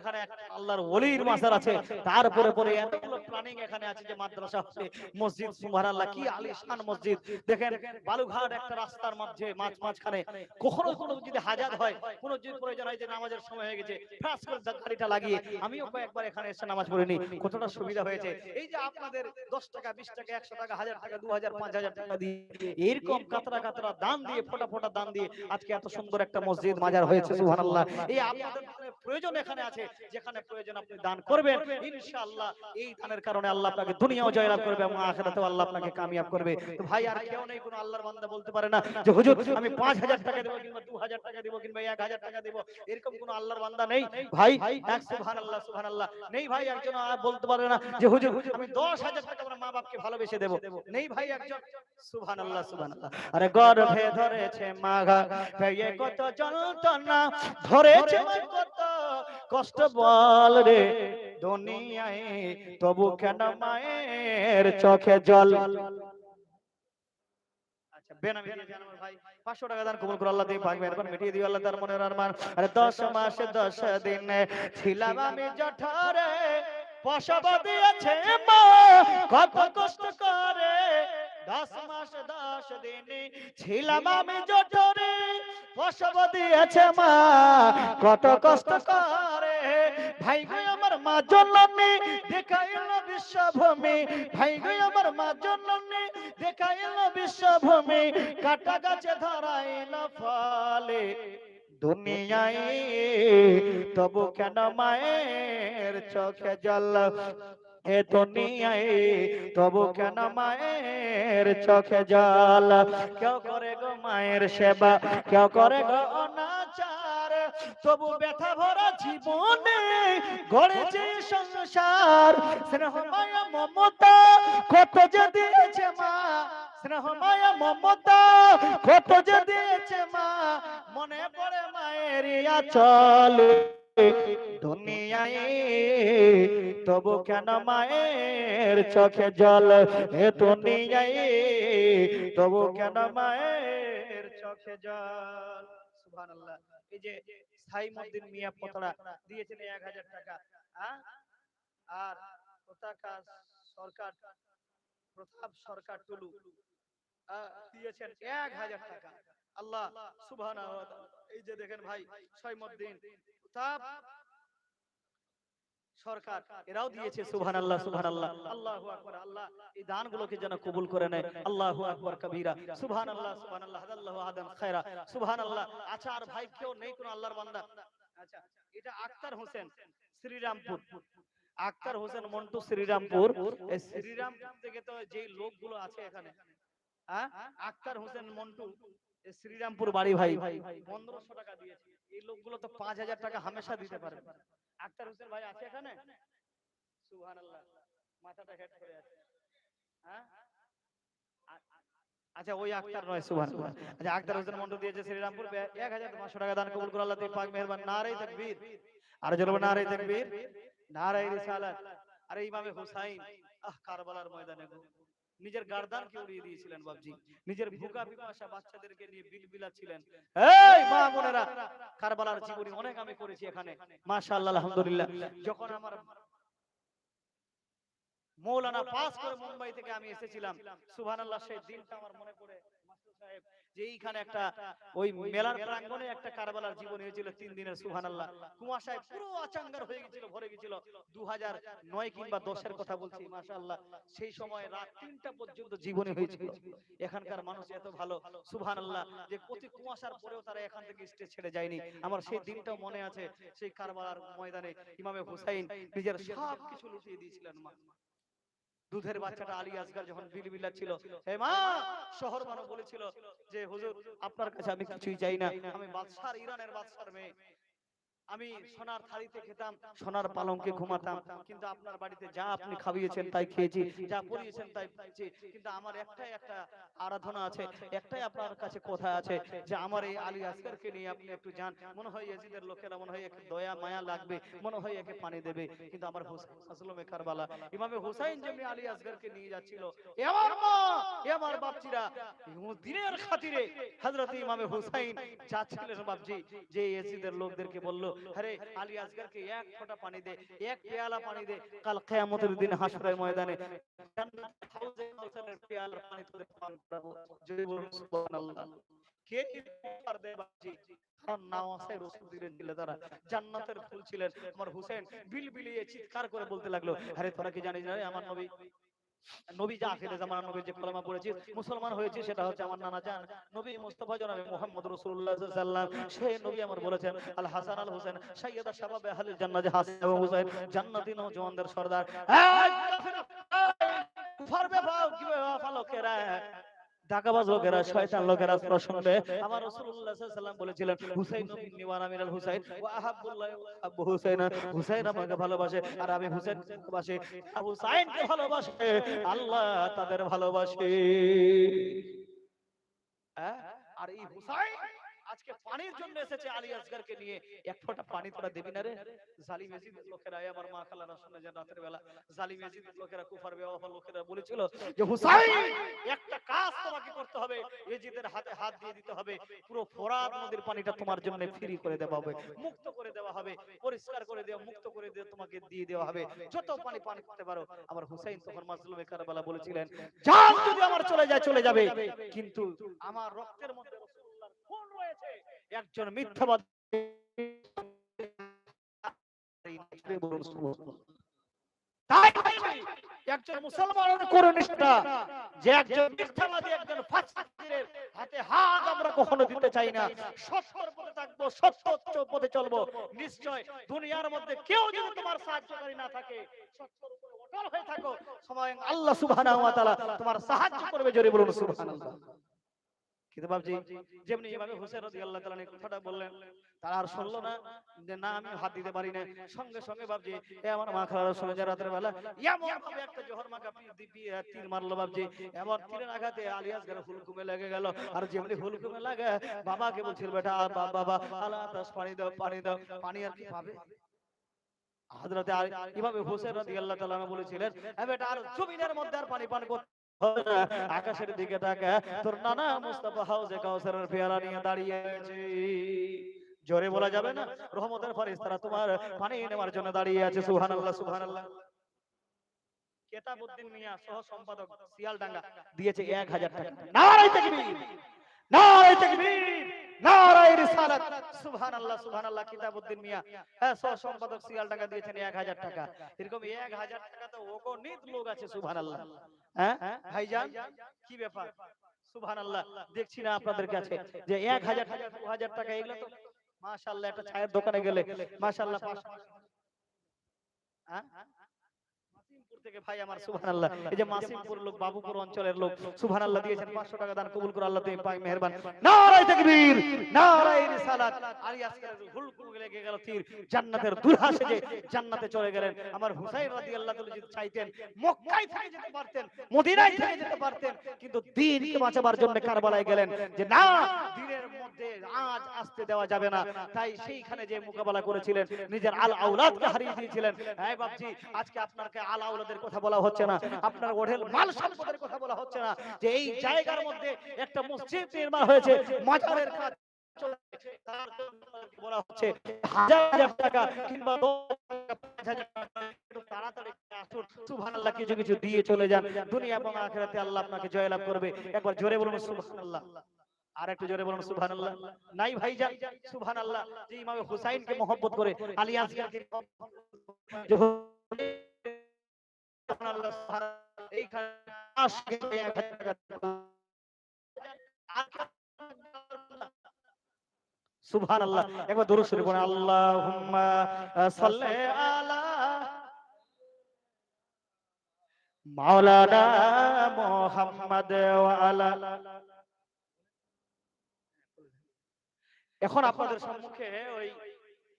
এখানে আল্লাহর ওলির মাজার আছে। তারপরে পরে এতগুলো প্ল্যানিং এখানে আছে যে মাদ্রাসা হবে মসজিদ সুবহানাল্লাহ কি আলিশান মসজিদ। দেখেন বালুঘাট একটা রাস্তার মাঝে মাঝ মাঝখানে কখনো কোনো যদি হাজার হয় কোনো যদি প্রয়োজন হয় যে নামাজের সময় হয়ে গেছে ফ্রাস করে গাড়িটা লাগিয়ে আমিও কয়েকবার এখানে এসে নামাজ পড়িনি। কতটা সুবিধা হয়েছে? এই যে আপনাদের দশ টাকা বিশ টাকা একশো টাকা হাজার টাকা দু হাজার পাঁচ হাজার টাকা দিয়ে এরকম কাতরা কাতরা দান দিয়ে ফোটা ফোটা দান দিয়ে আজকে এত সুন্দর একটা মসজিদ মাজার হয়েছে সুবহানাল্লাহ এই আপনাদের প্রয়োজন এখানে আছে যেখানে প্রয়োজন আপনি দান করবেন, ইনশাআল্লাহ এই দানের কারণে আল্লাহ আপনাকে দুনিয়াও জয়লাভ করবে এবং আখিরাতেও আল্লাহ আপনাকে কামিয়াব করবে। তো ভাই, আর কেউ নেই, কোনো আল্লাহর বান্দা বলতে পারে না যে, হুজুর, আমি পাঁচ হাজার টাকা দেবো কিংবা দু হাজার টাকা দেবো কিংবা এক হাজার টাকা দেবো। এরকম কোনো আল্লাহর বান্দা নেই? ভাই, এক সুবহান আল্লাহ সুবহান আল্লাহ নেই ভাই, একজন বলতে পারে না যে, হুজুর, আমি দশ হাজার টাকা আমার মা বাপকে ভালোবেসে দেবো। নেই ভাই, একজন। সুবহান আল্লাহ সুবহান আল্লাহ আরে গর্ভে ধরেছে মাঘা পেয়ে কত যন্ত্রণা, ধরেছে কত কষ্ট বল রে দুনিয়ায়, তবু কেন মায়ের চোখে জল? আচ্ছা বেনামি দিয়ে দেন আমার ভাই। 500 টাকা দান কবুল করে, আল্লাহ দিয়ে ভাগ মেহরবান মিটিয়ে দিও আল্লাহ তার মনের আরমান। আরে 10 মাসে 10 দিন ছিলাম আমি জঠরে প্রসব দিয়েছে মা, কত কষ্ট করে। 10 মাস 10 দিন ছিলাম আমি জঠরে প্রসব দিয়েছে মা। কত কষ্ট করে। ভাই গো, আমার মা জননী, দেখাইল বিশ্বভূমি। ভাই গো, আমার মা জননী, দেখাইল বিশ্বভূমি। কাটা গাছে ধরাইল ফলে। দুনিয়ায় তবু কেন মায়ের চোখে জল? এ দুনিয়ায় তবু কেন মায়ের চোখে জল? কেউ করে গো মায়ের সেবা, কেউ করে গো অনাচার। তবু ব্যথা ভরা জীবনে গড়েছে সংসার। স্নেহ মায়া, মমতা, কত যে দিয়েছে মা। স্নেহ মায়া, মমতা, কত যে দিয়েছে মা। মনে পড়ে মায়ের আচল। দুনিয়ায় তবু কেন মায়ের চোখে জল হে দুনিয়ায়? তবু কেন মায়ের চোখে জল? সুবহানাল্লাহ। এই যে সাইমুদ্দিন মিয়া পতড়া দিয়েছেন এক হাজার টাকা? আর পতাকা সরকার প্রতাপ সরকার টুলু দিয়েছেন এক হাজার টাকা। আল্লাহ ওয়া এই যে দেখেন ভাই সাইমুদ্দিন প্রতাপ সরকার এরাও দিয়েছে আল্লাহু আকবার আল্লাহ এই দানগুলোকে যেন কবুল করে নেয়। আল্লাহু আকবার কবীরা। খায়রা। সুবহানাল্লাহ। আচ্ছা আর ভাই কেউ নেই কোন আল্লাহর বান্দা? আচ্ছা এটা আক্তার হোসেন শ্রীরামপুর। আক্তার হোসেন মন্টু শ্রীরামপুর। এই শ্রীরামপুর থেকে তো যেই লোকগুলো আছে এখানে হ্যাঁ আক্তার হোসেন মন্টু শ্রীরামপুর বাড়ি ভাই ভাই পনেরোশো টাকা দিয়েছে। এই লোকগুলো তো পাঁচ হাজার টাকা হামেশা দিতে পারবে। আক্তার হোসেন ভাই আছে এখানে? সুবহানাল্লাহ। মাথাটা হেড করে আছে। হ্যাঁ? আচ্ছা ওই আক্তার নয় সুবহানাল্লাহ। আচ্ছা আক্তার হোসেন দিয়েছে শ্রীরামপুর। বে- এক হাজার পাঁচশো টাকা দান কবুল করে আল্লাহ তুই পাক মেহরবান। নারে তাকবীর। আর জ্বলবে নারে তাকবীর। নারে রিসালাত। আরে ইমামে হুসাইন। আহ কারবালার ময়দানে গো। নিজের গার্দানকে উড়িয়ে দিয়েছিলেন বাবজি নিজের ভুগা পিপাসা বাচ্চাদেরকে নিয়ে বিলবিলা ছিলেন এই মা বোনেরা কারবালার জীবনী অনেক আমি করেছি এখানে। মাশাআল্লাহ আলহামদুলিল্লাহ। যখন আমার মৌলানা পাস করে মুম্বাই থেকে আমি এসেছিলাম সুবহানাল্লাহ সেই দিনটা আমার মনে পড়ে। যে এইখানে একটা ওই মেলার একটা কারবালার জীবন হয়েছিল তিন দিনের, সুবহানাল্লাহ। কুয়াশায় পুরো আচাঙ্গার হয়ে গেছিল, ভরে গেছিল। দু নয় কিংবা দশের কথা বলছি সেই সময় রাত তিনটা পর্যন্ত জীবনে হয়েছিল। এখানকার মানুষ এত ভালো, সুবহানাল্লাহ, যে প্রতি কুয়াশার পরেও তারা এখান থেকে স্টেজ ছেড়ে যায়নি। আমার সেই দিনটাও মনে আছে, সেই কারবালার ময়দানে ইমামে হুসাইন নিজের সব কিছু লুটিয়ে দিয়েছিলেন, মা। দুধের বাচ্চাটা আলী আসগার যখন বিলবিলা ছিল। হে মা শহর মানুষ বলেছিল যে হুজুর আপনার কাছে আমি কিছুই চাই না। আমি বাদশার ইরানের বাদশার মেয়ে। আমি সোনার থালিতে খেতাম সোনার পালঙ্কে ঘুমাতাম। কিন্তু আপনার বাড়িতে যা আপনি খাইয়েছেন তাই খেয়েছি যা পরিয়েছেন তাই পেয়েছি কিন্তু আমার একটাই একটা আরাধনা আছে একটাই আপনার কাছে কথা আছে যে আমার এই আলী আসগারকে নিয়ে আপনি একটু যান। মনে হয় ইয়াজিদের লোকেরা মনে হয় একটু দয়া মায়া লাগবে। মনে হয় একে পানি দেবে। কিন্তু আমার আসলমে কারবালা ইমামে হুসাইন যেমনি আলী আসগারকে নিয়ে যাচ্ছিল। এ আমার মা এ আমার বাপজিরা দিনের খাতিরে হযরত ইমামে হুসাইন যাচ্ছিলেন বাপজি যে ইয়াজিদের লোকদেরকে বলল আরে আলী আসগরকে এক ফোঁটা পানি দে এক পেয়ালা পানি দে কাল কিয়ামতের দিন হাসরের ময়দানে হাউজে পানি তোদের পান করাবো যদি বলুন সুবহানাল্লাহ কে বাজি নাওয়াসে রসুল দিলেন ছিল তারা জান্নাতের ফুল ছিলেন আমার হুসেন বিলবিলিয়ে চিৎকার করে বলতে লাগল আরে তোরা কি জানিস না আমার নবী নবী যা আখিরে জামানা নবী যে কলমা পড়েছি মুসলমান হয়েছে সেটা হচ্ছে আমার নানা জান। নবী মুস্তাফা জনাবে মুহাম্মদ রাসূলুল্লাহ সাল্লাল্লাহু আলাইহি ওয়াসাল্লাম। সেই নবী আমার বলেছেন আল হাসান আল হোসেন সাইয়্যিদা শাবাবে আহলিল জান্নাত যে হাসান এবং হুসাইন জান্নাতি নওজওয়ানদের সর্দার। এই কাফের এই কুফার বেফাও কি বেফা দাগাবাজ লোকেরা শয়তান লোকেরা আজকে আমার রাসূলুল্লাহ সাল্লাল্লাহু বলেছিলেন হুসাইন নবী নিওয়ান আমিরাল হুসাইন। ওয়া আহাব্বুল্লাহ আবু হুসাইন। হুসাইন আমাকে ভালোবাসে আর আমি হুসাইন ভালোবাসি। আবু হুসাইনকে ভালোবাসে আল্লাহ তাদের ভালোবাসে। হ্যাঁ? আর এই হুসাইন আজকে পানির জন্য এসেছে আলী আসগরকে নিয়ে। এক ফোঁটা পানি তোরা দিবি না রে? জালিম এজিদ লোকেরা আমার মা খালারা শুনে যে রাতের বেলা জালিম এজিদ লোকেরা কুফার বেওয়াফা লোকেরা বলেছিল যে হুসাইন একটা কাজ তোমাকে করতে হবে। এজিদের হাতে হাত দিয়ে দিতে হবে। পুরো ফোরাত নদীর পানিটা তোমার জন্য ফ্রি করে দেওয়া হবে। মুক্ত করে দেওয়া হবে। পরিষ্কার করে দেওয়া মুক্ত করে দিয়ে তোমাকে দিয়ে দেওয়া হবে। যত পানি পান করতে পারো আমার হুসাইন তখন মাজলুমে কারবালা বলেছিলেন জান যদি আমার চলে যায় চলে যাবে। কিন্তু আমার রক্তের মধ্যে একজন মিথ্যাবাদী তাই একজন মুসলমানের যে একজন মিথ্যাবাদী একজন হাতে হাত আমরা কখনো দিতে চাই না। সত্যের পথে থাকব সত্য পথে চলবো। নিশ্চয় দুনিয়ার মধ্যে কেউ যদি তোমার সাহায্যকারী না থাকে সত্যের উপরে অটল হয়ে থাকো। স্বয়ং আল্লাহ সুবহানাহু ওয়া তাআলা তোমার সাহায্য করবে জোরে বলুন সুবহানাল্লাহ। কিন্তু বাবজি, যেমনি এভাবে হোসেন রাদিয়াল্লাহু তাআলা এই কথাটা বললেন, তারা আর শুনলো না যে, না, আমি হাত দিতে পারি না সঙ্গে সঙ্গে এ আমার মা সঙ্গে রাতের বেলা একটা জোহর তীর মারলো তীরের আঘাতে আলিয়াস ঘরে হুলকুমে লেগে গেল। আর যেমনি হুলকুমে লাগে, বাবাকে বলছিল, বেটা বাবা, আল্লাহ পানি দাও পানি দাও। পানি আর কি পাবে? হযরতে এভাবে হোসেন রাদিয়াল্লাহু তাআলা বলেছিলেন বেটা, আর জমিনের মধ্যে আর পানি পান করতে। আকাশের দিকে তাকা তোর নানা মুস্তাফা হাউজে কাউসারের পেয়ালা নিয়ে দাঁড়িয়ে আছে জোরে বলা যাবে না? রহমতের তারা তোমার পানি নেওয়ার জন্য দাঁড়িয়ে আছে। সুহান আল্লাহ সুহান আল্লাহ কেতাবউদ্দিন মিয়া সহ সম্পাদক শিয়ালডাঙ্গা দিয়েছে 1000 টাকা। নারায় তাকবীর! নারায় তাকবীর! নারায়ে রিসালাত। সুবহানাল্লাহ সুবহানাল্লাহ কিতাবউদ্দিন মিয়া। হ্যাঁ সহ সম্পাদক শিয়ালডাঙ্গা দিয়েছেন 1000 টাকা। এরকম 1000 টাকা তো অগণিত লোক আছে সুবহানাল্লাহ। হ্যাঁ ভাইজান কি ব্যাপার? সুবহানাল্লাহ দেখছি না আপনাদের কাছে যে 1000 টাকা 2000 টাকা এগুলো তো মাশাআল্লাহ একটা চায়ের দোকানে গেলে মাশাআল্লাহ পাঁচশো হ্যাঁ? মাসিমপুর থেকে ভাই আমার সুবহানাল্লাহ। এই যে মাসিমপুর লোক বাবুপুর অঞ্চলের লোক সুবহানাল্লাহ দিয়েছেন 500 টাকা দান কবুল করে আল্লাহ তুমি পাক মেহেরবান। নারায়ে তাকবীর নারায়ে রিসালাত। আলী আসকারের হুলকুল লেগে গেল তীর। জান্নাতের দুলহাসে যে জান্নাতে চলে গেলেন আমার হুসাইন রাদিয়াল্লাহু তাআলা যদি চাইতেন মক্কায় থেকে যেতে পারতেন মদিনায় থেকে যেতে পারতেন কিন্তু দ্বীনকে বাঁচাবার জন্য কারবালায় গেলেন যে না দ্বীনের মধ্যে আজ আসতে দেওয়া যাবে না। তাই সেইখানে যে মোকাবেলা করেছিলেন নিজের আল আওলাদকে হারিয়ে দিয়েছিলেন। হ্যাঁ বাপজি আজকে আপনাকে আল আওলাদের কথা বলা হচ্ছে না। আপনার ওঢেল মাল সম্পদের কথা বলা হচ্ছে না। যে এই জায়গার মধ্যে একটা মসজিদ নির্মাণ হয়েছে, মাজারের কাজ যান। আল্লাহ একবার জোরে বলুন সুবহানাল্লাহ। আর একটু জোরে বলুন সুবহানাল্লাহ। নাই ভাইজান, সুবহানাল্লাহ। যে ইমাম হুসাইনকে মহব্বত করে, আলী আসগরকে এইখানে সুবহানাল্লাহ। একবার দরুদ শরীফ পড়েন আল্লাহুম্মা সাল্লি আলা মাওলানা মুহাম্মদ ওয়া আলা এখন আপনাদের সম্মুখে ওই